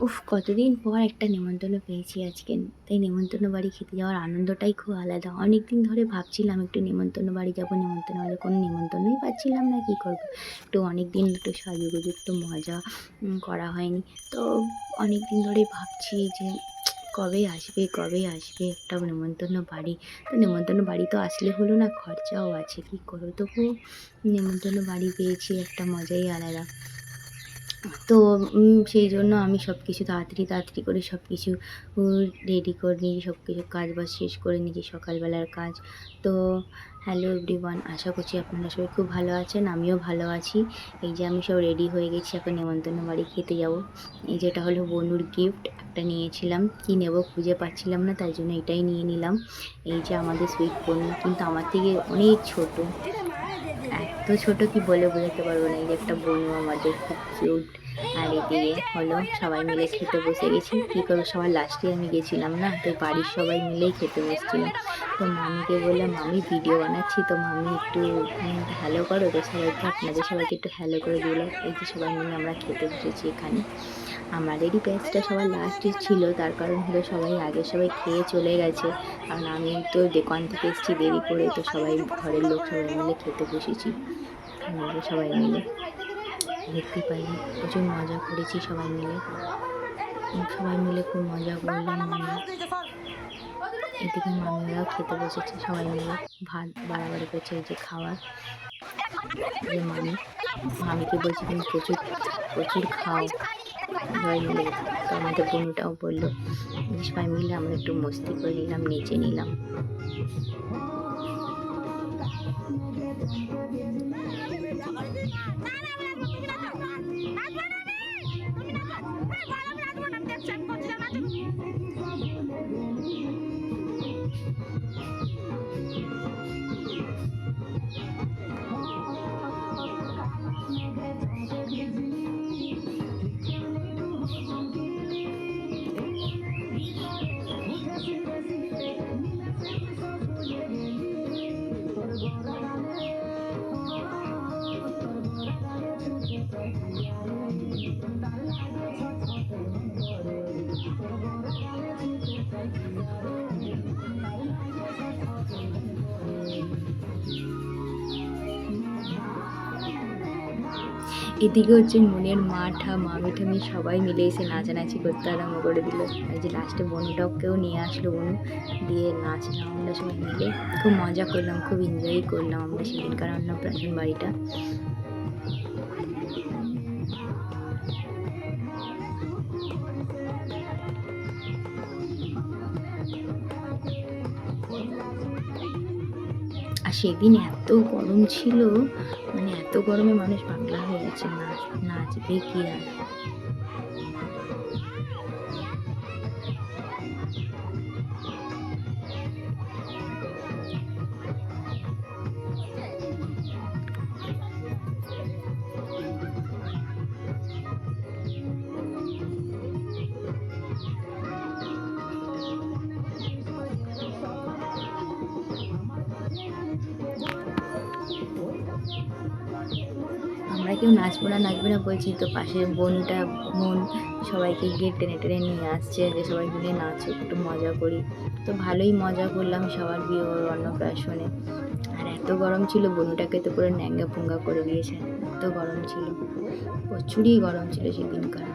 উফ, কতদিন পর একটা নেমন্তন্ন পেয়েছি আজকে। তাই নেমন্তন্ন বাড়ি খেতে যাওয়ার আনন্দটাই খুব আলাদা। অনেক দিন ধরে ভাবছিলাম একটু নেমন্তন্ন বাড়ি যাব, নেমন্তন্ন হলে কোনো নেমন্তন্নই পাচ্ছিলাম না, কী করব? একটু অনেক দিন একটু সাজুগুজু একটু মজা করা হয়নি। তো অনেক দিন ধরেই ভাবছি যে কবে আসবে কবে আসবে একটা নেমন্তন্ন বাড়ি? তো নেমন্তন্ন বাড়ি তো আসলে হলো না, খরচাও আছে, কী করব? তবুও নেমন্তন্ন বাড়ি পেয়েছি, একটা মজাই আলাদা। তো সেই জন্য আমি সব কিছু তাড়াতাড়ি তাড়াতাড়ি করে সব কিছু রেডি করে নিয়েছি সব কিছু কাজ বাজ শেষ করে নিয়েছি, সকালবেলার কাজ। তো হ্যালো এভরিওয়ান আশা করছি আপনারা সবাই খুব ভালো আছেন, আমিও ভালো আছি। এই যে আমি সব রেডি হয়ে গেছি, এখন নেমন্তন্ন বাড়ি খেতে যাব। এই যেটা হলো বনুর গিফট একটা নিয়েছিলাম। কি নেব খুঁজে পাচ্ছিলাম না, তাই জন্য এটাই নিয়ে নিলাম। এই যে আমাদের সুইট বনু কিন্তু আমার থেকে অনেক ছোট। এত ছোট কি বলে বোঝাতে পারব না, এই যে একটা বনু আমাদের খুব কিউট আর এদিকে হলো, সবাই মিলে খেতে বসে গেছি। কী করব, সবার লাস্টে আমি গেছিলাম না, তো বাড়ির সবাই মিলেই খেতে বসছিলাম। তো মামিকে বললাম, মামি ভিডিও বানাচ্ছি। তো মামি একটু হ্যালো করো। তো সবাইকে, আপনাদের সবাইকে একটু হ্যালো করে দিলাম। এই যে সবাই মিলে আমরা খেতে বসেছি এখানে। আমাদেরই ব্যাচটা সবার লাস্টে ছিল, তার কারণ হলো সবাই আগে সবাই খেয়ে চলে গেছে। কারণ আমি তো দোকান থেকে এসেছি, দেরি করে তো সবাই ঘরের লোক সবাই মিলে খেতে বসেছি। সবাই মিলে দেখতে পাইনি, প্রচুর মজা করেছি সবাই মিলে। সবাই মিলে খুব মজা করলাম আমরা। এদিকে মামিরাও খেতে বসেছে, সবাই মিলে ভাত বাড়াবাড়ি করছে যে খাওয়ার মামি, মামিকে বলছি তুমি প্রচুর প্রচুর খাও। সবাই তো আমাদের বোনটাও বলল সবাই মিলে আমরা একটু মস্তি করে নিলাম নেচে নিলাম এদিকে হচ্ছে মনের মা ঠামি সবাই মিলে এসে নাচানাচি করতে আরম্ভ করে দিল। এই যে লাস্টে বনুটাকেও নিয়ে আসলো, বনু দিয়ে নাচলাম আমরা সবাই মিলে। খুব মজা করলাম, খুব এনজয় করলাম আমরা সেদিনকার অন্য প্রাচীন বাড়িটা। সেদিন এত গরম ছিল মানে এত গরমে মানুষ পাগলা হয়ে গেছে নাচ নাচবে কি আর আমরা কেউ নাচবো না নাচবো না বলছি তো পাশে বোনটা বোন সবাইকে গিয়ে টেনে টেনে নিয়ে আসছে যে সবাই মিলে নাচো একটু মজা করি। তো ভালোই মজা করলাম সবার বিয়ে অন্নপ্রাশনে। আর এত গরম ছিল, বনুটাকে তো পুরো ন্যাঙ্গা পুঙ্গা করে দিয়েছে। এত গরম ছিল, প্রচুরই গরম ছিল সেদিনকার।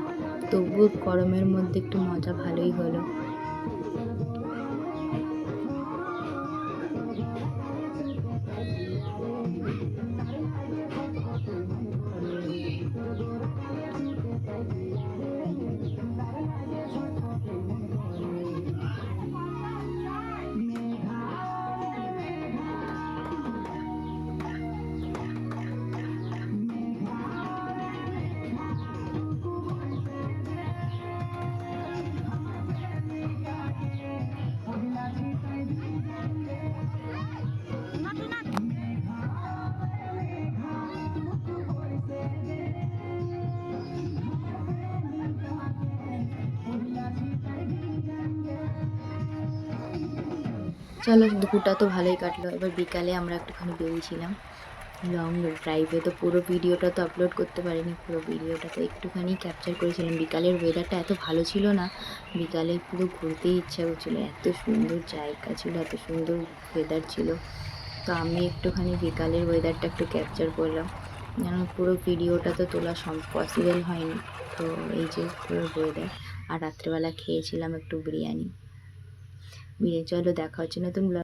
তবুও গরমের মধ্যে একটু মজা ভালোই হলো। চলো দুপুরটা তো ভালোই কাটলো। এবার বিকালে আমরা একটুখানি বেরিয়েছিলাম। লং ড্রাইভে তো পুরো ভিডিওটা তো আপলোড করতে পারিনি, পুরো ভিডিওটা তো একটুখানি ক্যাপচার করেছিলাম। বিকালের ওয়েদারটা এত ভালো ছিল না, বিকালে পুরো ঘুরতেই ইচ্ছা করছিল। এত সুন্দর জায়গা ছিল, এত সুন্দর ওয়েদার ছিল। তো আমি একটুখানি বিকালের ওয়েদারটা একটু ক্যাপচার করলাম। যেন পুরো ভিডিওটা তো তোলা সম পসিবল হয়নি। তো এই যে পুরো ওয়েদার আর রাত্রেবেলা খেয়েছিলাম একটু বিরিয়ানি। বিরিয়ানি চলো দেখা হচ্ছে নতুন ব্লগ